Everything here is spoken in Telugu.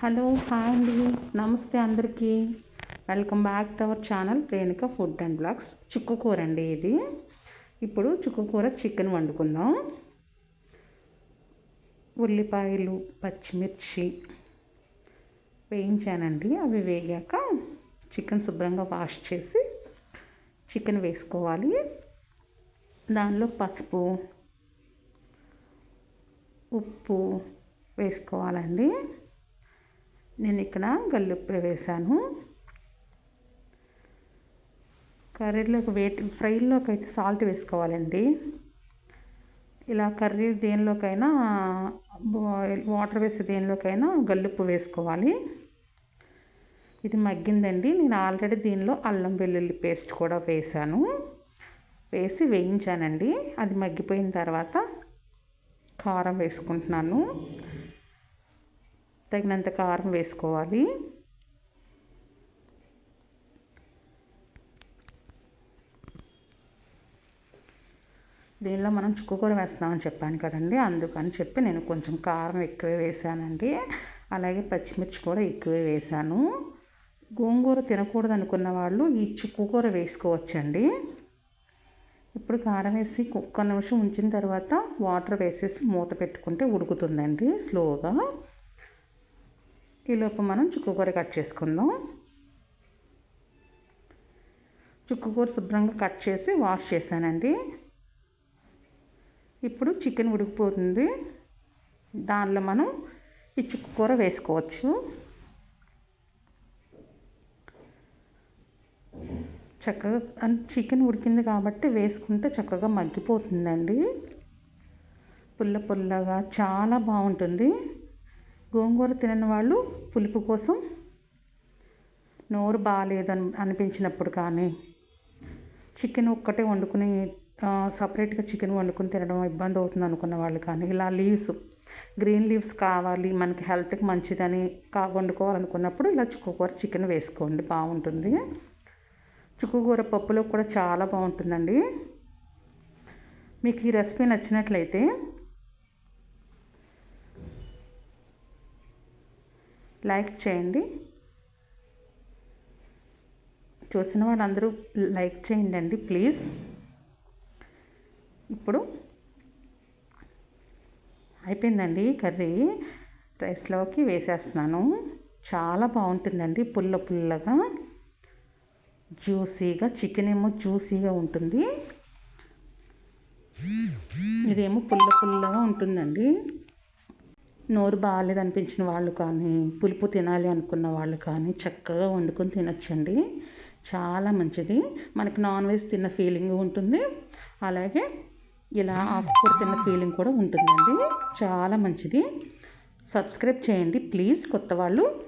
హలో హాయ్ అండి. నమస్తే అందరికీ. Welcome back to our channel Renuka food and blogs. చిక్కు కూర అండి ఇది. ఇప్పుడు చిక్కుకూర చికెన్ వండుకుందాం. ఉల్లిపాయలు పచ్చిమిర్చి వేయించానండి. అవి వేగాక చికెన్ శుభ్రంగా వాష్ చేసి చికెన్ వేసుకోవాలి. దానిలో పసుపు ఉప్పు వేసుకోవాలండి. నేను ఇక్కడ గల్లుప్పే వేసాను కర్రీలోకి వేట్ ఫ్రైలోకి అయితే సాల్ట్ వేసుకోవాలండి. ఇలా కర్రీ దేనిలోకైనా వాటర్ వేసే దేనిలోకైనా గల్లుప్పు వేసుకోవాలి. ఇది మగ్గిందండి. నేను ఆల్రెడీ దీనిలో అల్లం వెల్లుల్లి పేస్ట్ కూడా వేసాను వేసి వేయించానండి. అది మగ్గిపోయిన తర్వాత కారం వేసుకుంటున్నాను. తగినంత కారం వేసుకోవాలి. దీనిలో మనం చుక్కుకూర వేస్తామని చెప్పాను కదండి అందుకని చెప్పి నేను కొంచెం కారం ఎక్కువే వేసానండి అలాగే పచ్చిమిర్చి కూడా ఎక్కువే వేసాను గోంగూర తినకూడదు అనుకున్న వాళ్ళు ఈ చుక్కుకూర వేసుకోవచ్చండి. ఇప్పుడు కారం వేసి ఒక్క నిమిషం ఉంచిన తర్వాత వాటర్ వేసేసి మూత పెట్టుకుంటే ఉడుకుతుందండి స్లోగా. ఈలోపు మనం చుక్కుకూర కట్ చేసుకుందాం. చుక్కుకూర శుభ్రంగా కట్ చేసి వాష్ చేశానండి. ఇప్పుడు చికెన్ ఉడికిపోతుంది. దానిలో మనం ఈ చుక్కుకూర వేసుకోవచ్చు. చక్కగా చికెన్ ఉడికింది కాబట్టి వేసుకుంటే చక్కగా మగ్గిపోతుందండి. పుల్ల పుల్లగా చాలా బాగుంటుంది. గోంగూర తినని వాళ్ళు పులుపు కోసం నోరు బాగాలేదని అనిపించినప్పుడు కానీ చికెన్ ఒక్కటే వండుకుని సపరేట్గా చికెన్ వండుకుని తినడం ఇబ్బంది అవుతుంది అనుకున్న వాళ్ళు కానీ ఇలా లీవ్స్ గ్రీన్ లీవ్స్ కావాలి మనకి హెల్త్కి మంచిదని కా వండుకోవాలనుకున్నప్పుడు ఇలా చుక్కకూర చికెన్ వేసుకోండి బాగుంటుంది. చుక్కకూర పప్పులో కూడా చాలా బాగుంటుందండి. మీకు ఈ రెసిపీ నచ్చినట్లయితే లైక్ చేయండి. చూసిన వాళ్ళందరూ లైక్ చేయండి అండి ప్లీజ్. ఇప్పుడు అయిపోయిందండి కర్రీ. రైస్లోకి వేసేస్తున్నాను. చాలా బాగుంటుందండి పుల్ల పుల్లగా. జ్యూసీగా చికెన్ ఏమో జ్యూసీగా ఉంటుంది. ఇదేమో పుల్ల పుల్లగా ఉంటుందండి. నోరు బాగాలేదు అనిపించిన వాళ్ళు కానీ పులుపు తినాలి అనుకున్న వాళ్ళు కానీ చక్కగా వండుకొని తినచ్చండి. చాలా మంచిది. మనకి నాన్ వెజ్ తిన్న ఫీలింగ్ ఉంటుంది. అలాగే ఇలా ఆకుకూర తిన్న ఫీలింగ్ కూడా ఉంటుందండి. చాలా మంచిది. సబ్స్క్రైబ్ చేయండి ప్లీజ్ కొత్త వాళ్ళు.